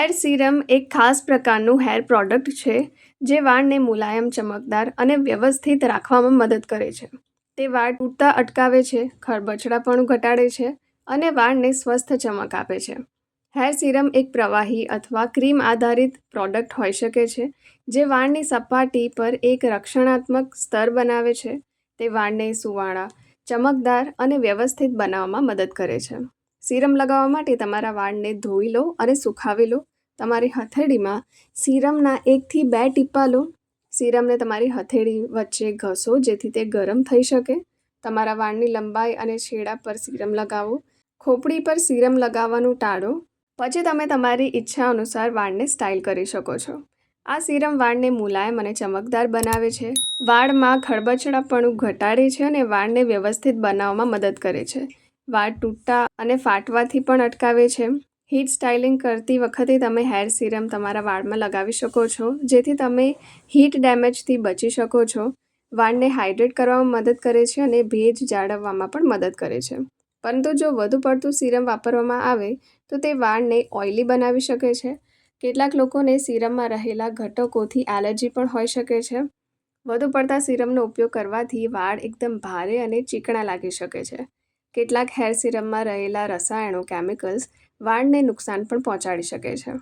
Hair serum એક ખાસ પ્રકારનું હેર પ્રોડક્ટ છે, જે વાળને મુલાયમ, ચમકદાર અને વ્યવસ્થિત રાખવામાં મદદ કરે છે. તે વાળ તૂટતા અટકાવે છે ખરબચડાપણું ઘટાડે છે અને વાળને સ્વસ્થ ચમક આપે છે. હેર સીરમ એક પ્રવાહી અથવા ક્રીમ આધારિત પ્રોડક્ટ હોઈ શકે છે, જે વાળની સપાટી પર એક રક્ષણાત્મક સ્તર બનાવે છે. તે વાળને સુવાળા, ચમકદાર અને વ્યવસ્થિત બનાવવામાં મદદ કરે છે. સીરમ લગાવવા માટે તમારા વાળને ધોઈ લો અને સુખાવી લો. તમારી હથેળીમાં સીરમના એકથી બે ટીપા લો સીરમને તમારી હથેળી વચ્ચે ઘસો જેથી તે ગરમ થઈ શકે. તમારા વાળની લંબાઈ અને છેડા પર સીરમ લગાવો. ખોપડી પર સીરમ લગાવવાનું ટાળો. પછી તમે તમારી ઈચ્છા અનુસાર વાળને સ્ટાઇલ કરી શકો છો. આ સીરમ વાળને મુલાયમ અને ચમકદાર બનાવે છે. વાળમાં ખડબચડાપણું ઘટાડે છે અને વાળને વ્યવસ્થિત બનાવવામાં મદદ કરે છે. વાળ તૂટતા અને ફાટવાથી પણ અટકાવે છે. હીટ સ્ટાઇલિંગ કરતી વખતે તમે હેર સીરમ તમારા વાળમાં લગાવી શકો છો, જેથી તમે હીટ ડેમેજથી બચી શકો છો. વાળને હાઇડ્રેટ કરવામાં મદદ કરે છે અને ભેજ જાળવવામાં પણ મદદ કરે છે. પરંતુ જો વધુ પડતું સીરમ વાપરવામાં આવે, તો તે વાળને ઓઇલી બનાવી શકે છે. કેટલાક લોકોને સીરમમાં રહેલા ઘટકોથી એલર્જી પણ હોઈ શકે છે. વધુ પડતા સીરમનો ઉપયોગ કરવાથી વાળ એકદમ ભારે અને ચીકણા લાગી શકે છે. કેટલાક હેર સીરમમાં રહેલા રસાયણો કેમિકલ્સ વાળને નુકસાન પણ પહોંચાડી શકે છે.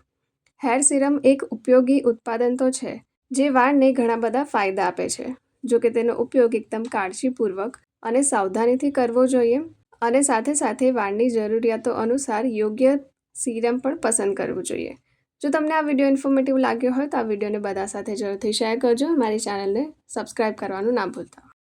હેર સીરમ એક ઉપયોગી ઉત્પાદન તો છે, જે વાળને ઘણા બધા ફાયદા આપે છે. જો કે તેનો ઉપયોગ એકદમ કાળજીપૂર્વક અને સાવધાનીથી કરવો જોઈએ અને સાથે સાથે વાળની જરૂરિયાતો અનુસાર યોગ્ય સિરમ પણ પસંદ કરવું જોઈએ. જો તમને આ વીડિયો ઇન્ફોર્મેટિવ લાગ્યો હોય તો આ વિડીયોને બધા સાથે જરૂરથી શેર કરજો મારી ચેનલને સબસ્ક્રાઈબ કરવાનું ના ભૂલતા.